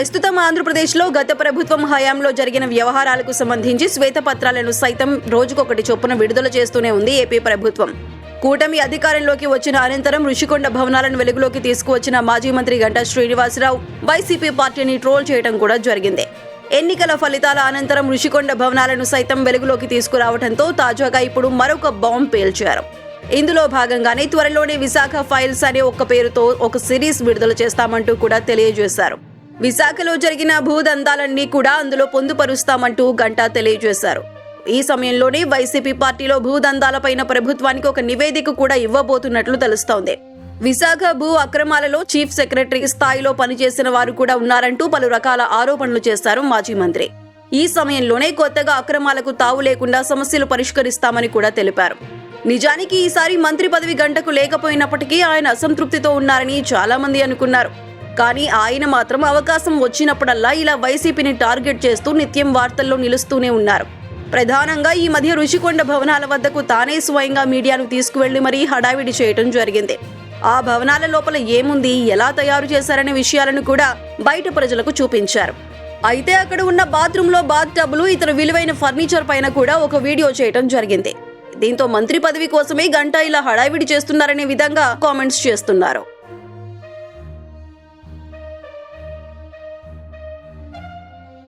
ప్రస్తుతం ఆంధ్రప్రదేశ్లో గత ప్రభుత్వం హయాంలో జరిగిన వ్యవహారాలకు సంబంధించి శ్వేతపత్రాలను సైతం రోజుకొకటి చొప్పున విడుదల చేస్తూనే ఉంది ఏపీ ప్రభుత్వం. కూటమి అధికారంలోకి వచ్చిన అనంతరం ఋషికొండ భవనాలను వెలుగులోకి తీసుకువచ్చిన మాజీ మంత్రి గంటా శ్రీనివాసరావు వైసీపీ పార్టీని ట్రోల్ చేయడం కూడా జరిగింది. ఎన్నికల ఫలితాల అనంతరం ఋషికొండ భవనాలను సైతం వెలుగులోకి తీసుకురావడంతో తాజాగా ఇప్పుడు మరొక బాంబ్ పేల్చారు. ఇందులో భాగంగానే త్వరలోనే విశాఖ ఫైల్స్ అనే ఒక పేరుతో ఒక సిరీస్ విడుదల చేస్తామంటూ కూడా తెలియజేశారు. విశాఖలో జరిగిన భూదందాలన్నీ కూడా అందులో పొందుపరుస్తామంటూ గంటా తెలియజేశారు. ఈ సమయంలోనే వైసీపీ పార్టీలో భూదందాలపైన ప్రభుత్వానికి ఒక నివేదిక కూడా ఇవ్వబోతున్నట్లు తెలుస్తోంది. విశాఖ భూ అక్రమాలలో చీఫ్ సెక్రటరీ స్థాయిలో పనిచేసిన వారు కూడా ఉన్నారంటూ పలు రకాల ఆరోపణలు చేశారు మాజీ మంత్రి. ఈ సమయంలోనే కొత్తగా అక్రమాలకు తావు లేకుండా సమస్యలు పరిష్కరిస్తామని కూడా తెలిపారు. నిజానికి ఈసారి మంత్రి పదవి గంటకు లేకపోయినప్పటికీ ఆయన అసంతృప్తితో ఉన్నారని చాలా మంది అనుకున్నారు. కానీ ఆయన మాత్రం అవకాశం వచ్చినప్పుడల్లా ఇలా వైసీపీని టార్గెట్ చేస్తూ నిత్యం వార్తల్లో నిలుస్తూనే ఉన్నారు. ప్రధానంగా ఈ మధ్య రుషికొండ భవనాల వద్దకు తానే స్వయంగా మీడియాను తీసుకువెళ్ళి మరీ హడావిడి చేయటం జరిగింది. ఆ భవనాల లోపల ఏముంది ఎలా తయారు చేశారనే విషయాలను కూడా బయట ప్రజలకు చూపించారు. అయితే అక్కడ ఉన్న బాత్రూంలో బాత్ టబ్లు ఇతర విలువైన ఫర్నిచర్ పైన కూడా ఒక వీడియో చేయటం జరిగింది. దీంతో మంత్రి పదవి కోసమే గంట ఇలా హడావిడి చేస్తున్నారనే విధంగా కామెంట్స్ చేస్తున్నారు.